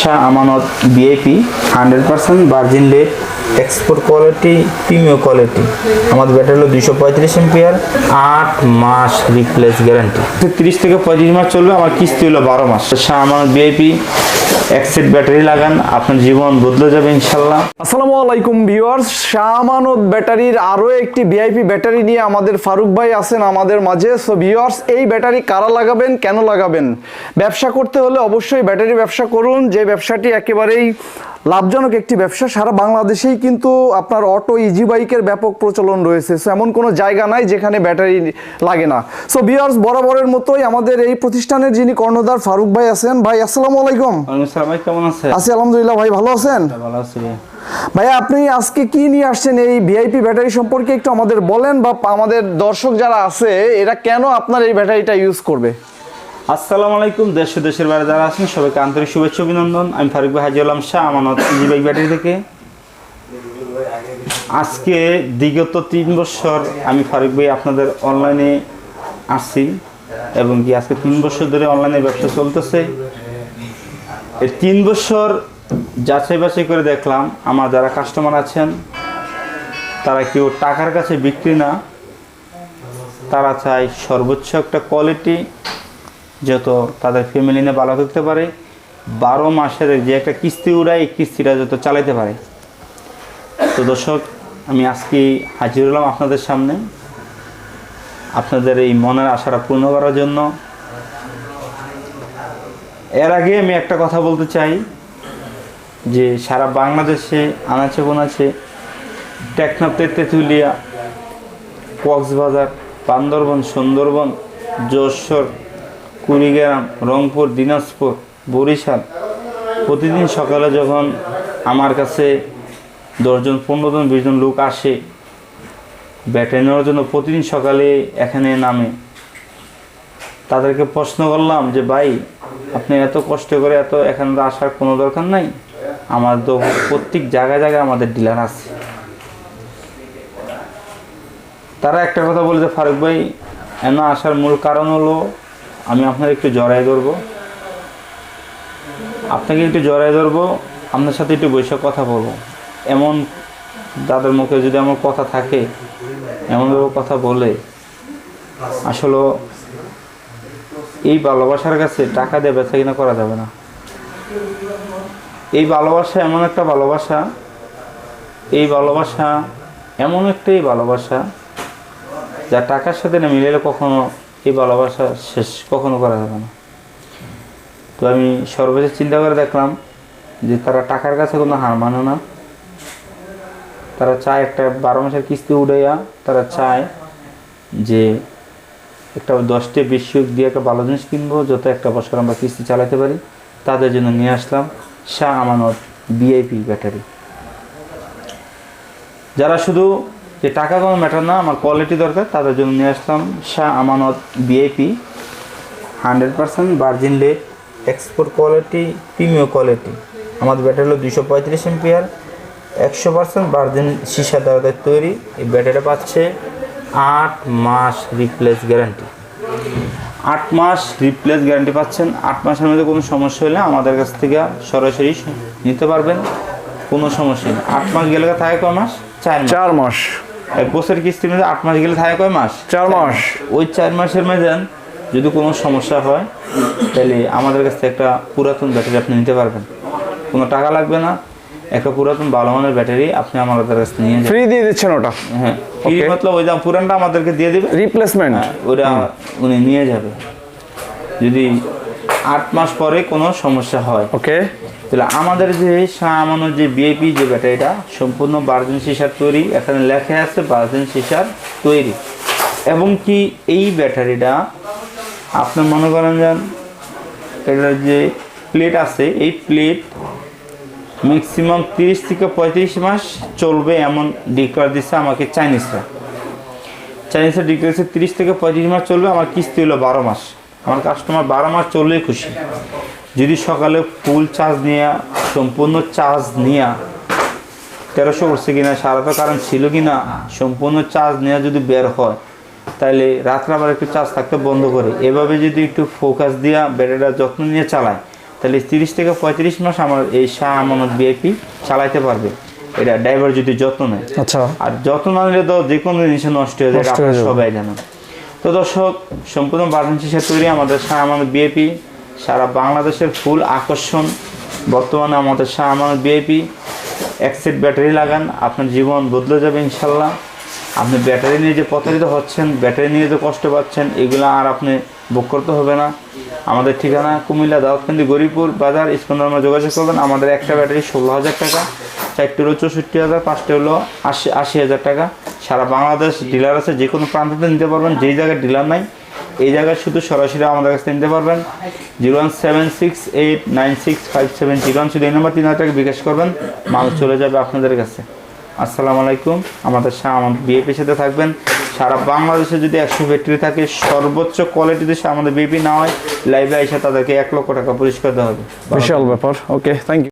Shah Amanat BIP hundred percent virgin lead export quality premium quality আমাদের battery হলো দুশো পঁয়ত্রিশ এম্পিয়ার আট মাস রিপ্লেস গ্যারান্টি তিরিশ থেকে পঁয়ত্রিশ মাস চলবে, আমার কিস্তি হলো বারো মাস। শাহ আমানত বিআইপি একসেট ব্যাটারি লাগান, আপনার জীবন বদলে যাবে ইনশাল্লাহ আসসালামু আলাইকুম ভিউয়ার্স, শাহমানত ব্যাটারির আরও একটি ভিআইপি ব্যাটারি নিয়ে আমাদের ফারুক ভাই আছেন আমাদের মাঝে। সো ভিউয়ার্স, এই ব্যাটারি কারা লাগাবেন, কেন লাগাবেন? ব্যবসা করতে হলে অবশ্যই ব্যাটারি ব্যবসা করুন। যে ব্যবসাটি একেবারেই লাভজনক একটি ব্যবসা। সারা বাংলাদেশেই কিন্তু আপনার অটো ইজি বাইকের ব্যাপক প্রচলন রয়েছে। সো এমন কোনো জায়গা নাই যেখানে ব্যাটারি লাগে না। সো ভিউয়ার্স বরাবরের মতোই আমাদের এই প্রতিষ্ঠানের যিনি কর্ণধার ফারুক ভাই আছেন ভাই আসসালামু আলাইকুম। ভাই কেমন আছে আছি আলহামদুলিল্লাহ ভাই ভালো আছেন? ভালো আছি। ভাইয়া আপনি আজকে কি নিয়ে আসছেন এই ভিআইপি ব্যাটারি সম্পর্কে একটু আমাদের বলেন বা আমাদের দর্শক যারা আছে এরা কেন আপনার এই ব্যাটারিটা ইউজ করবে? আসসালামু আলাইকুম, দেশ দেশের বাইরে যারা আছেন, সবাইকে আন্তরিক শুভেচ্ছা, অভিনন্দন। আমি ফারুক ভাই হাজি আলম শাহ, আমানত ইজি বাইক ব্যাটারি থেকে। আজকে বিগত তিন বছর আমি ফারুক ভাই আপনাদের অনলাইনে আসছি এবং কি আজকে তিন বছর ধরে অনলাইনে ব্যবসা চলতেছে। এই তিন বছর যাচাই বাছাই করে দেখলাম, আমার যারা কাস্টমার আছেন, তারা কেউ টাকার কাছে বিক্রি না, তারা চায় সর্বোচ্চ একটা কোয়ালিটি যত তাদের ফ্যামিলি নিয়ে ভালো থাকতে পারে, বারো মাসের যে একটা কিস্তি উড়ায়, এই কিস্তিটা যত চালাইতে পারে। তো দর্শক, আমি আজকে হাজির হলাম আপনাদের সামনে। আপনাদের এই মনের আশাটা পূর্ণ করার জন্য। এর আগে আমি একটা কথা বলতে চাই, যে সারা বাংলাদেশে আনাচে কোনাচে টেকনাফ তেঁতুলিয়া কক্সবাজার, বান্দরবন, সুন্দরবন, যশোর কুড়িগ্রাম, রংপুর, দিনাজপুর, বরিশাল। প্রতিদিন সকালে যখন আমার কাছে দশজন পনেরো জন বিশ জন লোক আসে, ব্যাটারি নেওয়ার জন্য প্রতিদিন সকালে এখানে নামে। তাদেরকে প্রশ্ন করলাম যে, ভাই, আপনি এত কষ্ট করে এত এখানে আসার কোনো দরকার নাই? আমার তো প্রত্যেক জায়গায় জায়গায় আমাদের ডিলার আছে। তারা একটা কথা বলে যে, ফারুক ভাই এন আসার মূল কারণ হলো আমি আপনার একটু জড়াই ধরবো। আপনাকে একটু জড়াই ধরবো, আপনার সাথে একটু বসে কথা বলব। এমন যাদের মুখে যদি আমার কথা থাকে, এমনভাবে কথা বলে, আসলে এই ভালোবাসার কাছে টাকা দিয়ে বেচা কিনা করা যাবে না। এই ভালোবাসা এমন একটা ভালোবাসা, এই ভালোবাসা এমন একটাই ভালোবাসা যা টাকার সাথে না মিলেলে কখনো এই ভালোবাসা শেষ কখনো করা যাবে না। তো আমি সর্বশেষ চিন্তা করে দেখলাম যে তারা টাকার কাছে কোনো হার মানে না। তারা চায় একটা বারো মাসের কিস্তি উড়াইয়া তারা চায় যে একটা দশটি বেশি দিয়ে একটা ভালো জিনিস কিনবো, যত একটা বছর আমরা কিস্তি চালাতে পারি। তাদের জন্য নিয়ে আসলাম শাহ আমানত বিআইপি ব্যাটারি। যারা শুধু যে টাকা কোনো ম্যাটার না, আমার কোয়ালিটি দরকার, তাদের জন্য নিয়ে আসলাম Shah Amanat BIP hundred percent virgin lead export quality premium quality আমাদের ব্যাটারি হলো দুশো পঁয়ত্রিশ এম্পিয়ার একশো পার্সেন্ট ভার্জিন সীসা দ্বারা তৈরি। এই ব্যাটারিটা পাচ্ছে আট মাস রিপ্লেস গ্যারান্টি আট মাস রিপ্লেস গ্যারান্টি পাচ্ছেন। আট মাসের মধ্যে কোনো সমস্যা হলে আমাদের কাছ থেকে সরাসরি নিতে পারবেন। কোনো সমস্যা নেই। আট মাস গেলে থাকে কয় মাস? চার চার মাস। এক বছর কিস্তির মধ্যে আট মাস গেলে থাকে কয় মাস? চার মাস। ওই চার মাসের মধ্যে যদি কোনো সমস্যা হয় তাহলে আমাদের কাছ থেকে একটা পুরাতন ব্যাটারি আপনি নিতে পারবেন। কোনো টাকা লাগবে না। একটা পুরাতন ভালো মানের ব্যাটারি আপনি আমাদের কাছ নিয়ে ফ্রি দিয়ে দিচ্ছেন ওটা? হ্যাঁ. মতলব ওই দাম পুরানটা আমাদেরকে দিয়ে দিবে। রিপ্লেসমেন্ট হ্যাঁ, ওটা উনি নিয়ে যাবে। যদি আট মাস পরে কোনো সমস্যা হয় ওকে তাহলে আমাদের যে সামান্য যে বিএপি যে ব্যাটারিটা সম্পূর্ণ বার্জিন সিসার তৈরি। এখানে লেখা আছে বার্জিন সিসার তৈরি। এবং কি এই ব্যাটারিটা, আপনি মনে করেন যান এটার যে প্লেট আছে, এই প্লেট ম্যাক্সিমাম তিরিশ থেকে পঁয়ত্রিশ মাস চলবে এমন ডিক্লার দিচ্ছে আমাকে চাইনিজরা। চাইনিজরা ডিক্লার দিচ্ছে তিরিশ থেকে পঁয়ত্রিশ মাস চলবে, আমার কিস্তি হলো বারো মাস। আমার কাস্টমার বারো মাস চললেই খুশি। যদি সকালে ফুল চার্জ নিয়ে সম্পূর্ণ চার্জ নিয়ে তেরোশো উঠছে কিনা সারা তো কারণ ছিল কিনা সম্পূর্ণ চার্জ নেওয়া যদি বের হয় তাহলে রাত্রে আবার একটু চার্জ থাকতে বন্ধ করে। এভাবে যদি একটু ফোকাস দিয়া ব্যাটারিটা যত্ন নিয়ে চালায় তাহলে তিরিশ থেকে পঁয়ত্রিশ মাস আমার এই শাহ আমানত বিআইপি চালাইতে পারবে। এটা ড্রাইভার যদি যত্ন নেয়। আচ্ছা। আর যত্ন না নিলে তো যে কোনো জিনিসে নষ্ট হয়ে যায় আপনারা সবাই জানেন। তো দর্শক সম্পূর্ণ বার্ধন শিশা তৈরি আমাদের শাহ আমানত বিএপি সারা বাংলাদেশের ফুল আকর্ষণ। বর্তমানে আমাদের শাহ আমানত বিএপি এক সেট ব্যাটারি লাগান, আপনার জীবন বদলে যাবে ইনশাল্লাহ। আপনি ব্যাটারি নিয়ে যে প্রতারিত হচ্ছেন, ব্যাটারি নিয়ে যে কষ্ট পাচ্ছেন, এগুলো আর আপনি বুক করতে হবে না। আমাদের ঠিকানা কুমিল্লা দাউদকান্দি গরিপুর বাজার স্পন্দন যোগাযোগ করবেন। আমাদের একটা ব্যাটারি ষোলো হাজার টাকা চারটে হলো চৌষট্টি হাজার পাঁচটা হলো আশি আশি হাজার টাকা। সারা বাংলাদেশ ডিলার আছে, যে কোনো প্রান্ততে নিতে পারবেন, যেই জায়গায় ডিলার নাই এই জায়গায় শুধু সরাসরি আমাদের কাছে নিতে পারবেন। Zero one seven six eight nine six five seven zero one শুধু এই নম্বর তিন হাজার টাকা বিকাশ করবেন মাল চলে যাবে আপনাদের কাছে। আসসালামু আলাইকুম। আমাদের আমাদের বিএপির সাথে থাকবেন। সারা বাংলাদেশে যদি একশো ব্যাটারি থাকে সর্বোচ্চ কোয়ালিটিতে আমাদের বিএপি না হয় লাইভে এসে তাদেরকে এক লক্ষ টাকা পরিষ্কার দেওয়া হবে। বিশাল ব্যাপার। Okay thank you